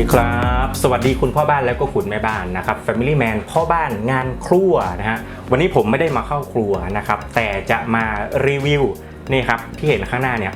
ดีครับ สวัสดีคุณพ่อบ้านแล้วก็คุณแม่บ้านนะครับ Family Man พ่อบ้านงานครัวนะฮะวันนี้ผมไม่ได้มาเข้าครัวนะครับ แต่จะมารีวิวนี่ครับที่เห็นข้างหน้าเนี่ย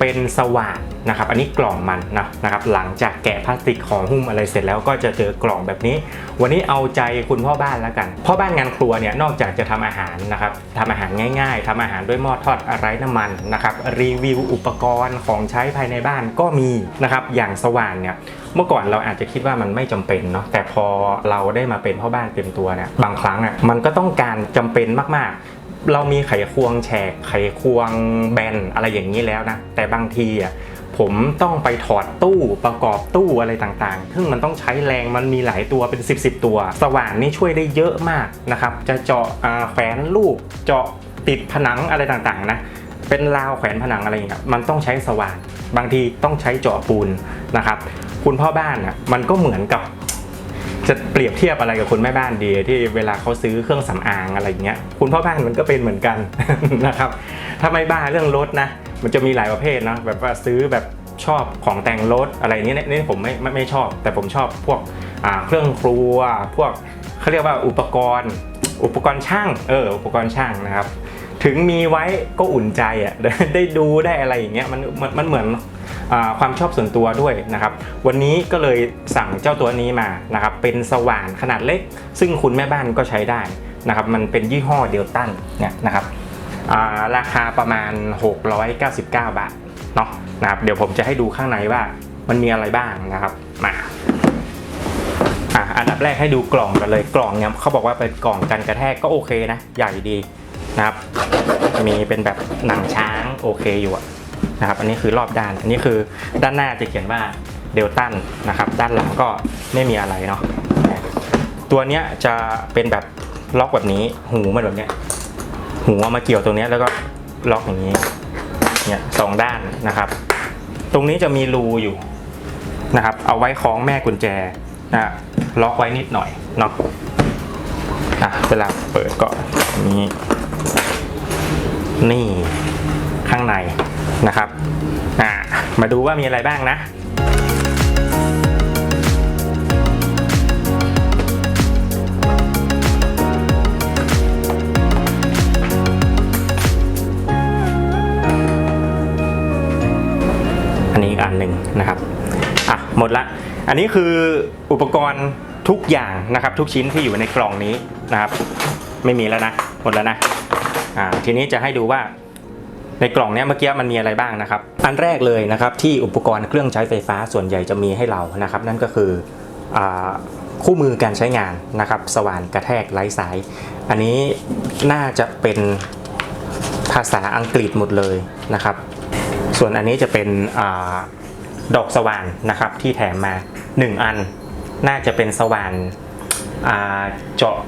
เป็นสว่านนะครับ อันนี้กล่องมันนะนะครับ หลังจากแกะพลาสติกของหุ้มอะไรเสร็จแล้วก็จะเจอกล่องแบบนี้ วันนี้เอาใจคุณพ่อบ้านแล้วกัน พ่อบ้านงานครัวเนี่ยนอกจากจะทำอาหารนะครับทำอาหารง่าย ๆทำอาหารด้วยหม้อทอดไร้น้ำมันนะครับ รีวิวอุปกรณ์ของใช้ภายในบ้านก็มีนะครับ อย่างสว่านเนี่ยเมื่อก่อนเราอาจจะคิดว่ามันไม่จำเป็นเนาะแต่พอเราได้มาเป็นพ่อบ้านเต็มตัวเนี่ยบางครั้งอะมันก็ต้องการจำเป็นมากๆ เรามีไขควงแฉกไขควงแบนอะไรอย่างนี้แล้วนะ แต่บางทีอะผมต้องไปถอดตู้ประกอบตู้อะไรต่างๆ ซึ่งมันต้องใช้แรงมันมีหลายตัวเป็น 10บสตัว สว่านนี่ช่วยได้เยอะมากนะครับ จะเจาะแขวนลูก เจาะติดผนังอะไรต่างๆนะ เป็นราวแขวนผนังอะไรอย่างเงี้ย มันต้องใช้สว่าน บางทีต้องใช้เจาะปูนนะครับ คุณพ่อบ้านอะมันก็เหมือนกับ จะเปรียบเทียบอะไรกับคุณแม่บ้านดีที่เวลาเขาซื้อเครื่องสำอางอะไรอย่างเงี้ยคุณพ่อบ้านมันก็เป็นเหมือนกันนะครับถ้าไม่บ้าเรื่องรถนะ มันจะมีหลายประเภทเนาะแบบว่าซื้อแบบชอบของแต่งรถอะไรเงี้ยเนี่ยผมไม่ไม่ไม่ชอบ แต่ผมชอบพวกอ่าเครื่องครัว พวกเขาเรียกว่าอุปกรณ์ อุปกรณ์ช่างเอออุปกรณ์ช่างนะครับ ถึงมีไว้ก็อุ่นใจอะได้ดูได้อะไรอย่างเงี้ยมันมันเหมือนอความชอบส่วนตัวด้วยนะครับ วันนี้ก็เลยสั่งเจ้าตัวนี้มานะครับ เป็นสว่านขนาดเล็ก ซึ่งคุณแม่บ้านก็ใช้ได้นะครับ มันเป็นยี่ห้อเดลตันเนี่ยนะครับาราคาประมาณ 699 บาทเนาะนะครับ เดี๋ยวผมจะให้ดูข้างในว่ามันมีอะไรบ้างนะครับ มาอะอันดับแรกให้ดูกล่องกันเลย กล่องเนี่ยเขาบอกว่าเป็นกล่องกันกระแทกก็โอเคนะ ใหญ่ดี นะครับ มีเป็นแบบหนังช้างโอเคอยู่ะนะครับ อันนี้คือรอบด้าน อันนี้คือด้านหน้าจะเขียนว่าเดลตันนะครับ ด้านหลังก็ไม่มีอะไรเนาะ ตัวเนี้ยจะเป็นแบบล็อกแบบนี้ หูมันแบบเนี้ย หูมาเกี่ยวตรงเนี้ยแล้วก็ล็อกอย่างนี้ เนี่ยสองด้านนะครับ ตรงนี้จะมีรูอยู่นะครับ เอาไว้คล้องแม่กุญแจนะล็อกไว้นิดหน่อยเนาะอะเวลาเปิดก็นี้ นี่ข้างในนะครับอ่ามาดูว่ามีอะไรบ้างนะอันนี้อีกอันหนึ่งนะครับอะหมดละ อันนี้คืออุปกรณ์ทุกอย่างนะครับ ทุกชิ้นที่อยู่ในกล่องนี้นะครับ ไม่มีแล้วนะ หมดแล้วนะ อ่าทีนี้จะให้ดูว่าในกล่องเนี้ยเมื่อกี้มันมีอะไรบ้างนะครับ อันแรกเลยนะครับที่อุปกรณ์เครื่องใช้ไฟฟ้าส่วนใหญ่จะมีให้เรานะครับ นั่นก็คืออคู่มือการใช้งานนะครับ สว่านกระแทกไร้สาย อันนี้น่าจะเป็นภาษาอังกฤษหมดเลยนะครับ ส่วนอันนี้จะเป็นอดอกสว่านนะครับที่แถมมา 1 อัน น่าจะเป็นสว่านเจาะ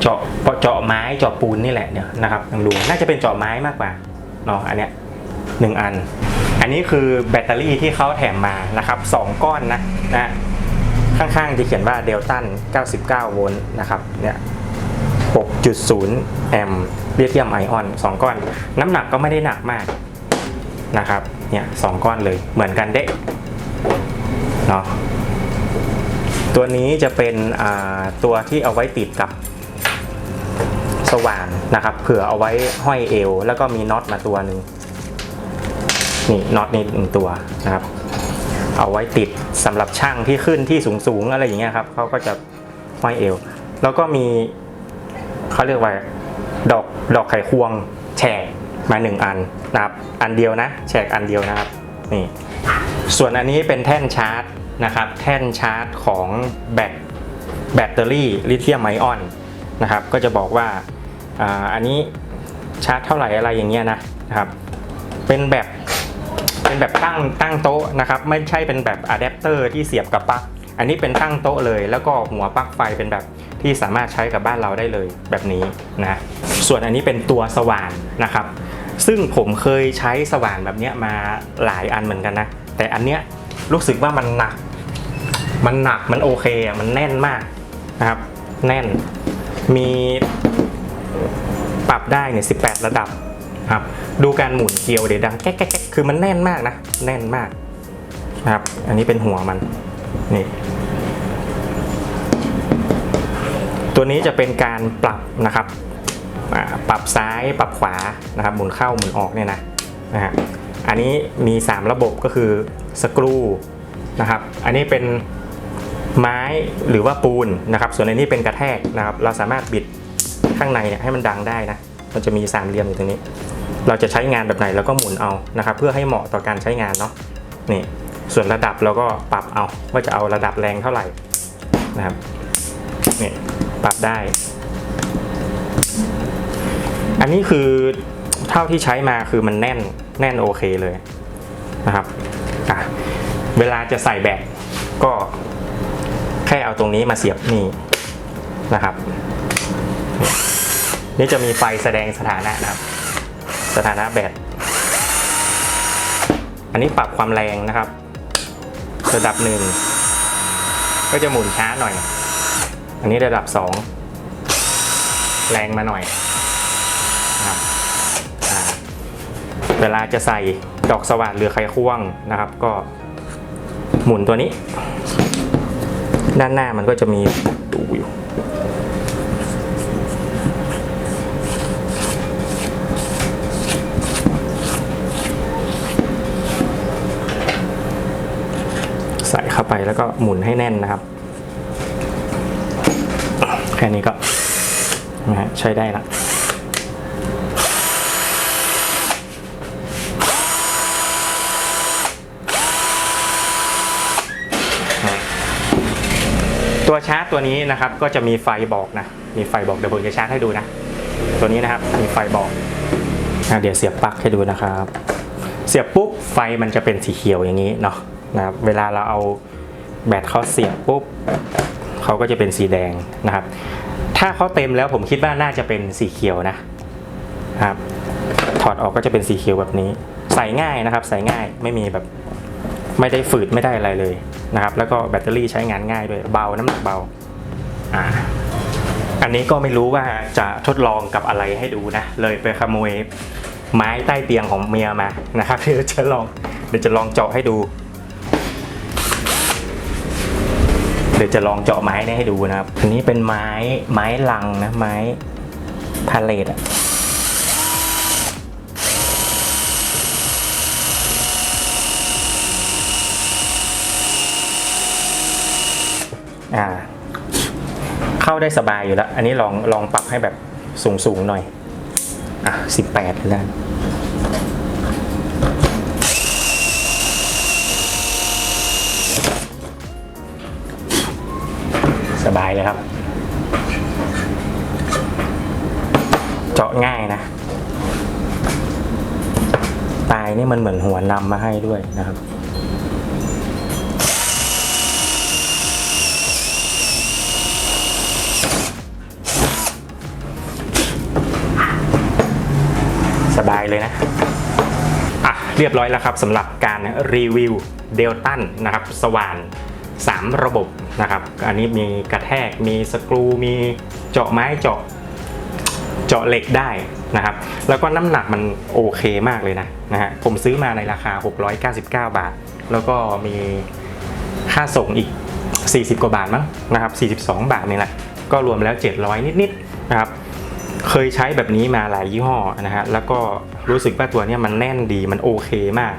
เจาะเจาะไม้เจาะปูนนี่แหละเนี่ยนะครับลองดูน่าจะเป็นเจาะไม้มากกว่าเนาะอันเนี้ยหนึ่งอัน อันนี้คือแบตเตอรี่ที่เขาแถมมานะครับสองก้อนนะนะข้างๆจะเขียนว่าเดลตัน 99 โวลต์นะครับเนี่ย6.0 แอมป์เลียเทียมไอออนสองก้อน น้ำหนักก็ไม่ได้หนักมากนะครับเนี่ยสองก้อนเลยเหมือนกันเดะเนาะตัวนี้จะเป็นอ่าตัวที่เอาไว้ติดกับ สว่านนะครับ เผื่อเอาไว้ห้อยเอว แล้วก็มีน็อตมาตัวหนึ่งนี่น็อตนี่หนึ่งตัวนะครับ เอาไว้ติดสำหรับช่างที่ขึ้นที่สูงๆอะไรอย่างเงี้ยครับเขาก็จะห้อยเอว แล้วก็มีเขาเรียกว่าดอกดอกไขควงแฉกมาหนึ่งอันนะครับ อันเดียวนะแฉกอันเดียวนะครับนี่ส่วนอันนี้เป็นแท่นชาร์จนะครับ แท่นชาร์จของแบตแบตเตอรี่ลิเธียมไอออนนะครับ ก็จะบอกว่า อันนี้ชาร์จเท่าไหร่อะไรอย่างเงี้ยนะนะครับ เป็นแบบเป็นแบบตั้งตั้งโต๊ะนะครับไม่ใช่เป็นแบบอะแดปเตอร์ที่เสียบกับปลั๊กอันนี้เป็นตั้งโต๊ะเลย แล้วก็หัวปลั๊กไฟเป็นแบบที่สามารถใช้กับบ้านเราได้เลยแบบนี้นะส่วนอันนี้เป็นตัวสว่านนะครับ ซึ่งผมเคยใช้สว่านแบบเนี้ยมาหลายอันเหมือนกันนะ แต่อันเนี้ยรู้สึกว่ามันหนัก มันหนักมันโอเคอะมันแน่นมากนะครับ แน่นมี ปรับได้เนี่ย18 ระดับครับดูการหมุนเกลียวเดี๋ยวดังแก๊กแก๊กแก๊กคือมันแน่นมากนะ แน่นมากนะครับ อันนี้เป็นหัวมันนี่ตัวนี้จะเป็นการปรับนะครับอ่าปรับซ้ายปรับขวานะครับ หมุนเข้าหมุนออกเนี่ยนะนะฮะอันนี้มี 3 ระบบก็คือสกรูนะครับ อันนี้เป็นไม้หรือว่าปูนนะครับ ส่วนอันนี้เป็นกระแทกนะครับ เราสามารถบิด ข้างในเนี่ยให้มันดังได้นะ มันจะมีสามเหลี่ยมอยู่ตรงนี้ เราจะใช้งานแบบไหนเราก็หมุนเอานะครับ เพื่อให้เหมาะต่อการใช้งานเนาะ นี่ ส่วนระดับเราก็ปรับเอาว่าจะเอาระดับแรงเท่าไหร่นะครับ นี่ปรับได้ อันนี้คือเท่าที่ใช้มาคือมันแน่นแน่นโอเคเลยนะครับเวลาจะใส่แบตก็แค่เอาตรงนี้มาเสียบนี่นะครับ นี่จะมีไฟแสดงสถานะนะครับ สถานะแบต อันนี้ปรับความแรงนะครับ ระดับหนึ่งก็จะหมุนช้าหน่อย อันนี้ระดับสองแรงมาหน่อยนะครับเวลาจะใส่ดอกสว่านหรือไขควงนะครับ ก็หมุนตัวนี้ ด้านหน้ามันก็จะมีดูอยู่ ใส่เข้า ไปแล้วก็หมุนให้แน่นนะครับ แค่นี้ก็นะฮะใช้ได้ละตัวชาร์จตัวนี้นะครับก็จะมีไฟบอกนะ มีไฟบอกเดี๋ยวผมจะชาร์จให้ดูนะ ตัวนี้นะครับมีไฟบอกเดี๋ยวเสียบปลั๊กให้ดูนะครับ เสียบปุ๊บไฟมันจะเป็นสีเขียวอย่างนี้เนาะนะครับเวลาเราเอา แบตเขาเสียบปุ๊บเขาก็จะเป็นสีแดงนะครับ ถ้าเขาเต็มแล้วผมคิดว่าน่าจะเป็นสีเขียวนะครับ ถอดออกก็จะเป็นสีเขียวแบบนี้ ใส่ง่ายนะครับ ใส่ง่ายไม่มีแบบไม่ได้ฝืดไม่ได้อะไรเลยนะครับ แล้วก็แบตเตอรี่ใช้งานง่ายด้วยเบาน้ำหนักเบาอ่าอันนี้ก็ไม่รู้ว่าจะทดลองกับอะไรให้ดูนะ เลยไปขโมยไม้ใต้เตียงของเมียมานะครับเดี๋ยวจะลองเดี๋ยวจะลองเจาะให้ดู เดี๋ยวจะลองเจาะไม้เนี่ยให้ดูนะครับ อันนี้เป็นไม้ไม้ลังนะไม้พาเลตอะอ่า เข้าได้สบายอยู่แล้ว อันนี้ลองลองปรับให้แบบสูงสูงหน่อย อะสิบแปดแล้วายเลยครับ เจาะง่ายนะ ปลายนี่มันเหมือนหัวนำมาให้ด้วยนะครับสบายเลยนะอะเรียบร้อยแล้วครับสำหรับการรีวิวเดลตันนะครับ สว่าน 3 ระบบนะครับ อันนี้มีกระแทก มีสกรู มีเจาะไม้เจาะเจาะเหล็กได้นะครับ แล้วก็น้ำหนักมันโอเคมากเลยนะนะฮะ ผมซื้อมาในราคา 699 บาท แล้วก็มีค่าส่งอีก 40 กว่าบาทมั้งนะครับ 42 บาทนี่แหละ ก็รวมแล้ว 700 นิดๆนะครับ เคยใช้แบบนี้มาหลายยี่ห้อนะฮะ แล้วก็รู้สึกว่าตัวนี้มันแน่นดี มันโอเคมาก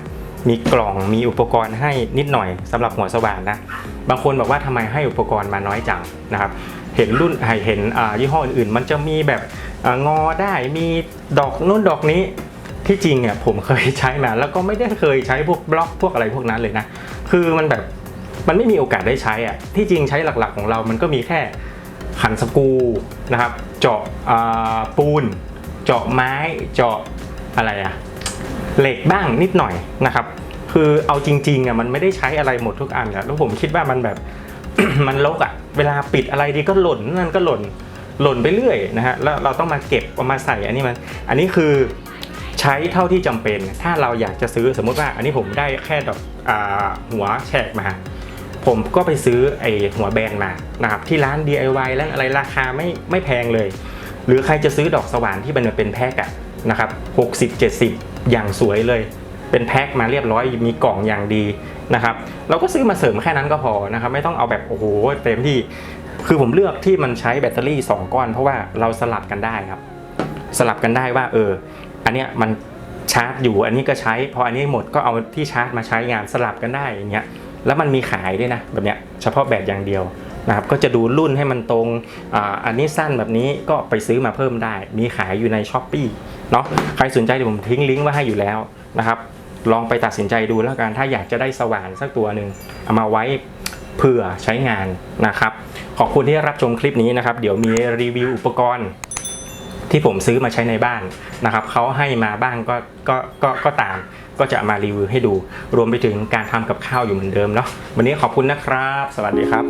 มีกล่องมีอุปกรณ์ให้นิดหน่อยสำหรับหัวสว่านนะ บางคนบอกว่าทำไมให้อุปกรณ์มาน้อยจังนะครับเห็นรุ่นเห็นยี่ห้ออื่นๆ มันจะมีแบบองอได้มีดอกนู้นดอกนี้ที่จริงเนี่ยผมเคยใช้มาแล้วก็ไม่ได้เคยใช้พวกบล็อกพวกอะไรพวกนั้นเลยนะ คือมันแบบมันไม่มีโอกาสได้ใช้อะที่จริงใช้หลักๆของเรามันก็มีแค่ขันสกรูนะครับ เจาะปูน เจาะไม้เจาะอะไรอะเหล็กบ้างนิดหน่อยนะครับ คือเอาจริงๆอะมันไม่ได้ใช้อะไรหมดทุกอันอะแล้วผมคิดว่ามันแบบ มันลกอะ เวลาปิดอะไรดีก็หล่นนั่นก็หล่นหล่นไปเรื่อยนะฮะแล้วเราต้องมาเก็บเอามาใส่อันนี้มัน อันนี้คือใช้เท่าที่จำเป็น ถ้าเราอยากจะซื้อสมมุติว่า อันนี้ผมได้แค่ดอกหัวแฉกมา ผมก็ไปซื้อไอหัวแบนมานะครับที่ร้าน DIY ร้านอะไรราคาไม่ไม่แพงเลย หรือใครจะซื้อดอกสว่านที่มันเป็นแพ็กอะนะครับ60 70อย่างสวยเลย เป็นแพ็คมาเรียบร้อยมีกล่องอย่างดีนะครับเราก็ซื้อมาเสริมแค่นั้นก็พอนะครับไม่ต้องเอาแบบโอ้โหเต็มที่ คือผมเลือกที่มันใช้แบตเตอรี่ 2 ก้อน เพราะว่าเราสลับกันได้ครับ สลับกันได้ว่าเอออันเนี้ยมันชาร์จอยู่อันนี้ก็ใช้พออันนี้หมดก็เอาที่ชาร์จมาใช้งานสลับกันได้อย่างเงี้ยแล้วมันมีขายด้วยนะแบบเนี้ยเฉพาะแบตอย่างเดียวนะครับก็จะดูรุ่นให้มันตรงอ่าอันนี้สั้นแบบนี้ก็ไปซื้อมาเพิ่มได้ มีขายอยู่ในช้อปปีเนาะใครสนใจเดี๋ยวผมทิ้งลิงก์ไว้ให้อยู่แล้วนะครับ ลองไปตัดสินใจดูแล้วกันถ้าอยากจะได้สว่านสักตัวหนึ่งเอามาไว้เผื่อใช้งานนะครับ ขอบคุณที่รับชมคลิปนี้นะครับ เดี๋ยวมีรีวิวอุปกรณ์ที่ผมซื้อมาใช้ในบ้านนะครับเขาให้มาบ้างก็ก็ก็ก็ตาม ก็จะมารีวิวให้ดู รวมไปถึงการทำกับข้าวอยู่เหมือนเดิมเนาะวันนี้ขอบคุณนะครับ สวัสดีครับ